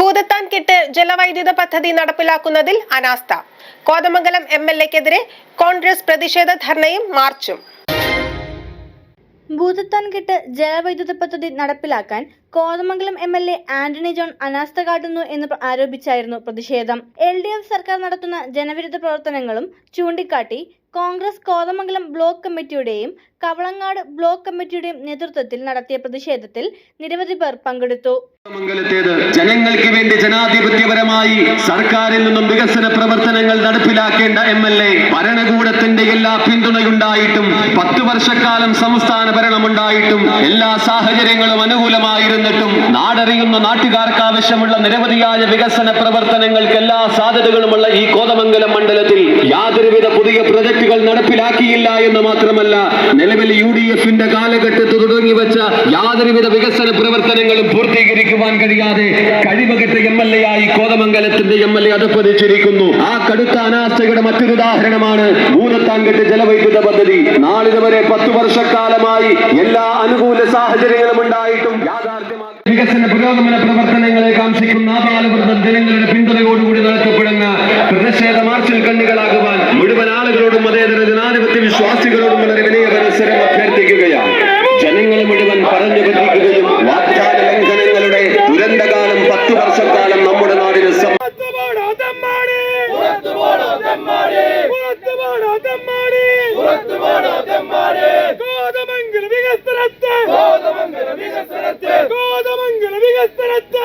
ഭൂതത്താൻ കെട്ട് ജലവൈദ്യുത പദ്ധതി നടപ്പിലാക്കുന്നതിൽ അനാസ്ഥ. കോതമംഗലം എം എൽ എക്കെതിരെ കോൺഗ്രസ് പ്രതിഷേധ ധർണയും മാർച്ചും. ഭൂതത്താൻകെട്ട് ജലവൈദ്യുത പദ്ധതി നടപ്പിലാക്കാൻ Kothamangalam M L A Antony John അനാസ്ഥ കാട്ടുന്നു എന്ന് ആരോപിച്ചായിരുന്നു പ്രതിഷേധം. എൽ ഡി എഫ് സർക്കാർ നടത്തുന്ന ജനവിരുദ്ധ പ്രവർത്തനങ്ങളും ചൂണ്ടിക്കാട്ടി കോൺഗ്രസ് കോതമംഗലം ബ്ലോക്ക് കമ്മിറ്റിയുടെയും കവളങ്ങാട് ബ്ലോക്ക് കമ്മിറ്റിയുടെ നേതൃത്വത്തിൽ നടത്തിയ പ്രതിഷേധത്തിൽ നിരവധി പേർ പങ്കെടുത്തു. മംഗലത്തേത് ജനങ്ങൾക്ക് വേണ്ടി ജനാധിപത്യപരമായി സർക്കാരിൽ നിന്നും വികസന പ്രവർത്തനങ്ങൾ നടപ്പിലാക്കേണ്ട എം എൽ എ ഭരണകൂടത്തിന്റെ എല്ലാ പിന്തുണയുണ്ടായിട്ടും പത്ത് വർഷക്കാലം സംസ്ഥാന ഭരണമുണ്ടായിട്ടും എല്ലാ സാഹചര്യങ്ങളും അനുകൂലമായിരുന്നിട്ടും നാടറിയുന്ന നാട്ടുകാർക്ക് ആവശ്യമുള്ള നിരവധിയായ വികസന പ്രവർത്തനങ്ങൾക്ക് എല്ലാ സാധ്യതകളുമുള്ള ഈ കോതമംഗലം മണ്ഡലത്തിൽ യാതൊരുവിധ പുതിയ പ്രൊജക്ടുകൾ നടപ്പിലാക്കിയില്ല എന്ന് മാത്രമല്ല നിലവിൽ യു ഡി എഫിന്റെ കാലഘട്ടത്തിൽ തുടങ്ങി വെച്ച യാതൊരുവിധ വികസന പ്രവർത്തനങ്ങളും പൂർത്തീകരിക്കുവാൻ കഴിയാതെ കഴിവകെട്ട എം എൽ എ ആയി കോതമംഗലത്തിന്റെ എം എൽ എ അധപ്പതിച്ചിരിക്കുന്നു ആ കടുത്ത അനാസ്ഥയുടെ മറ്റൊരു ഉദാഹരണമാണ് ഭൂതത്താൻകെട്ട് ജലവൈദ്യുത പദ്ധതി. നാളിതുവരെ പത്തു വർഷക്കാലമായി എല്ലാ അനുകൂല സാഹചര്യങ്ങളും ഉണ്ടായിട്ടും വികസന പുരോഗമന പ്രവർത്തനങ്ങളെ കാംക്ഷിക്കുന്ന ബാലവൃദ്ധ ജനങ്ങളുടെ പിന്തുണയോടുകൂടി നടത്തപ്പെടുന്ന പ്രതിഷേധ മാർച്ചിൽ കണ്ണികളാകുവാൻ മുഴുവൻ ആളുകളോടും അതേതര ജനാധിപത്യ വിശ്വാസികളോടും വളരെ മുഴുവൻ പറഞ്ഞു പറ്റിക്കുകയും വാഗ്ദാന ലംഘനങ്ങളുടെ ദുരന്തകാലം പത്തു വർഷക്കാലം നമ്മുടെ നാടിന് സം കോതമംഗല വികസനത്തെ വികസനത്തെ വികസനത്തെ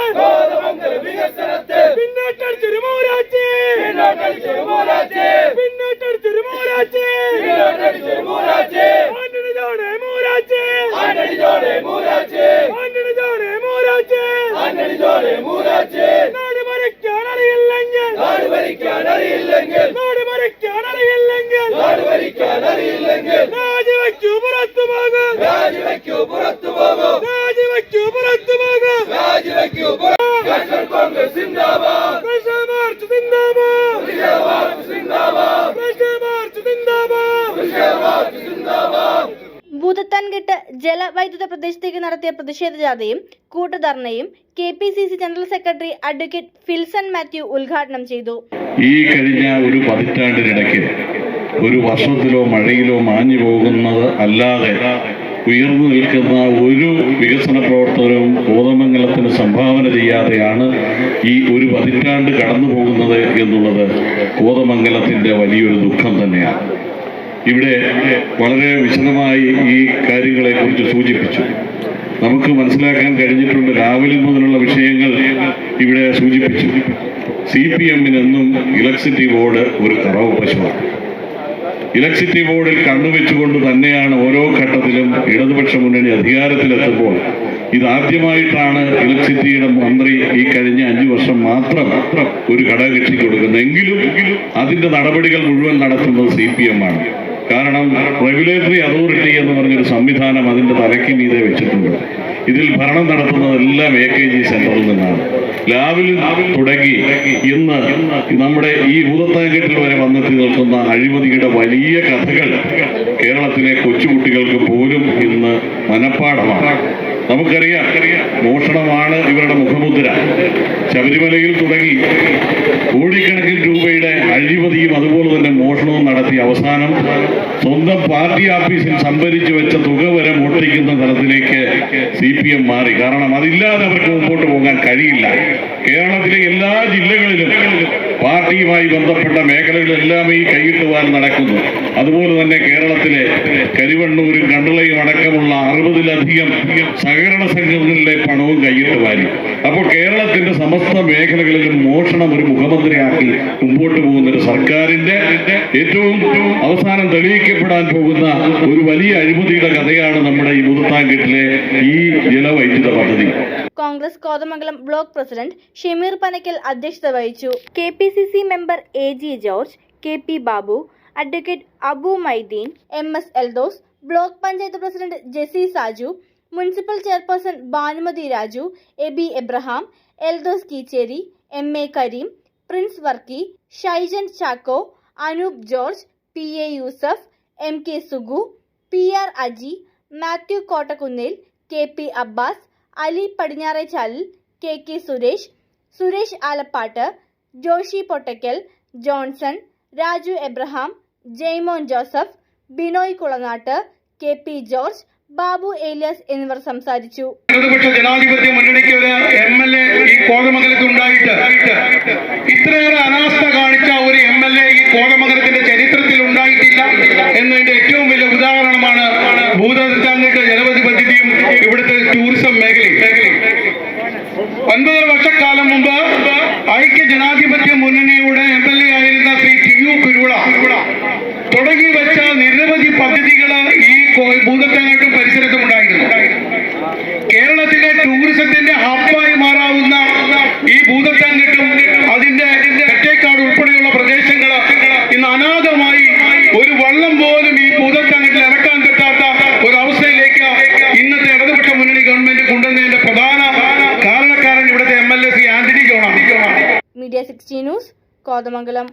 மூராச்சு அண்ணடி ஜோடு மூராச்சு அண்ணடி ஜோடு மூராச்சு அண்ணடி ஜோடு மூராச்சு நாடு மறைக்க அணறு இல்லைங்க நாடு மறைக்க அணறு இல்லைங்க நாடு மறைக்க அணறு இல்லைங்க நாடு மறைக்க அணறு இல்லைங்க ഭൂതത്താൻകെട്ട് ജലവൈദ്യുത പ്രദേശത്തേക്ക് നടത്തിയ പ്രതിഷേധ ജാഥയും കൂട്ടുധർണയും K P C C general secretary advocate Philson Mathew ഉദ്ഘാടനം ചെയ്തു. ഈ കഴിഞ്ഞ ഒരു പതിറ്റാണ്ടിനിടയ്ക്ക് ഒരു വർഷത്തിലോ മഴയിലോ മാഞ്ഞു പോകുന്നത് അല്ലാതെ ഉയർന്നു നിൽക്കുന്ന ഒരു വികസന പ്രവർത്തനവും കോതമംഗലത്തിന് സംഭാവന ചെയ്യാതെയാണ് ഈ ഒരു പതിറ്റാണ്ട് കടന്നു പോകുന്നത് എന്നുള്ളത് കോതമംഗലത്തിന്റെ വലിയൊരു ദുഃഖം തന്നെയാണ്. ഇവിടെ വളരെ വിശദമായി ഈ കാര്യങ്ങളെ കുറിച്ച് സൂചിപ്പിച്ചു. നമുക്ക് മനസ്സിലാക്കാൻ കഴിഞ്ഞിട്ടുണ്ട് രാവിലെ മുതലുള്ള വിഷയങ്ങൾ ഇവിടെ സൂചിപ്പിച്ചു. സി പി എമ്മിനെന്നും ഇലക്ട്രിസിറ്റി ബോർഡ് ഒരു കറവ് പശുവാണ് ഇലക്ട്രിസിറ്റി ബോർഡിൽ കണ്ണുവെച്ചുകൊണ്ട് തന്നെയാണ് ഓരോ ഘട്ടത്തിലും ഇടതുപക്ഷ മുന്നണി അധികാരത്തിലെത്തുമ്പോൾ ഇതാദ്യമായിട്ടാണ് ഇലക്ട്രിസിറ്റിയുടെ മന്ത്രി ഈ കഴിഞ്ഞ അഞ്ചു വർഷം മാത്രം ഒരു ഘടകകക്ഷിക്ക് കൊടുക്കുന്നത്. എങ്കിലും അതിന്റെ നടപടികൾ മുഴുവൻ നടത്തുന്നത് സി പി എം ആണ്. കാരണം റെഗുലേറ്ററി അതോറിറ്റി എന്ന് പറഞ്ഞൊരു സംവിധാനം അതിന്റെ തലയ്ക്ക് മീതെ വെച്ചിട്ടുണ്ട്. ഇതിൽ ഭരണം നടത്തുന്നതെല്ലാം എ കെ ജി സെന്ററിൽ നിന്നാണ്. ലാവിൽ തുടങ്ങി ഇന്ന് നമ്മുടെ ഈ ഭൂതത്താങ്കെട്ടിൽ വരെ വന്നെത്തി നിൽക്കുന്ന അഴിമതിയുടെ വലിയ കഥകൾ കേരളത്തിലെ കൊച്ചുകുട്ടികൾക്ക് പോലും ഇന്ന് മനഃപ്പാടമാണ് നമുക്കറിയാം മോഷണമാണ് ഇവരുടെ മുഖമുദ്ര. ശബരിമലയിൽ തുടങ്ങി കോടിക്കണക്കിന് രൂപയുടെ അഴിമതിയും അതുപോലെ തന്നെ മോഷണവും നടത്തി അവസാനം സ്വന്തം പാർട്ടി ഓഫീസിൽ സംഭരിച്ചു വെച്ച തുക വരെ മോഷ്ടിക്കുന്ന തലത്തിലേക്ക് സി പി എം മാറി. കാരണം അതില്ലാതെ അവർക്ക് മുമ്പോട്ട് പോകാൻ കഴിയില്ല. കേരളത്തിലെ എല്ലാ ജില്ലകളിലും പാർട്ടിയുമായി ബന്ധപ്പെട്ട മേഖലകളെല്ലാം ഈ കൈയിട്ടുവാൻ നടക്കുന്നു. അതുപോലെ തന്നെ കേരളത്തിലെ കരുവണ്ണൂരും കണ്ടളയും അടക്കമുള്ള അറുപതിലധികം സഹകരണ സംഘങ്ങളിലെ പണവും കൈയിട്ട് അപ്പോൾ കേരളത്തിന്റെ സമസ്ത മേഖലകളിലും മോഷണം ഒരു മുഖമന്ത്രിയാക്കി മുമ്പോട്ട് പോകുന്ന ഒരു സർക്കാരിന്റെ ഏറ്റവും അവസാനം തെളിയിക്കപ്പെടാൻ പോകുന്ന ഒരു വലിയ അഴിമതിയുടെ കഥയാണ് നമ്മുടെ ഈ മുതിർത്താൻകെട്ടിലെ ഈ ജലവൈദ്യുത പദ്ധതി. Congress Kothamangalam block president Shameer Panakkal അധ്യക്ഷത വഹിച്ചു. K member A G George K P Babu advocate Abu Maideen M S Eldhose block panchayat president Jessy Saju municipal chairperson Bhanumathi Raju A B Abraham Eldhose Keecheri M A Kareem Prince Varkey Shaijan Chacko Anoop George P A Yusuf M K Sugu P R Aji Mathew Kottakkunnil K P Abbas Ali Padinjarechalil K K Suresh Suresh Alappatt Joshy Pottakkal Johnson Raju Abraham Jaimon Joseph Binoy Kulanatt K P George Babu Elias എന്നിവർ സംസാരിച്ചു. ഇടതുപക്ഷ ജനാധിപത്യ മുന്നണിക്ക് ഒരു M L A ഈ കോതമംഗലത്ത് ഉണ്ടായിട്ട് ഇത്രയേറെ അനാസ്ഥ കാണിച്ച ഒരു എം എൽ എ ഈ കോതമംഗലത്തിന്റെ ചരിത്രത്തിൽ ഉണ്ടായിട്ടില്ല എന്നതിന്റെ ഏറ്റവും വലിയ ഉദാഹരണമാണ് ഭൂതത്താങ്കട്ട് ഒൻപത് വർഷക്കാലം മുമ്പ് ഐക്യ ജനാധിപത്യ മുന്നണിയുടെ എം എൽ എ ആയിരുന്ന ശ്രീ ടി യു കുരുവിള തുടങ്ങി വെച്ച നിരവധി പദ്ധതികൾ ഈ ഭൂതത്താങ്കട്ടും പരിസരത്തും ഉണ്ടായിരുന്നു കേരളത്തിലെ ടൂറിസത്തിന്റെ ഹബ്ബായി മാറാവുന്ന ഈ ഭൂതത്താങ്കട്ടും സിക്സ്റ്റി ന്യൂസ് കോതമംഗലം.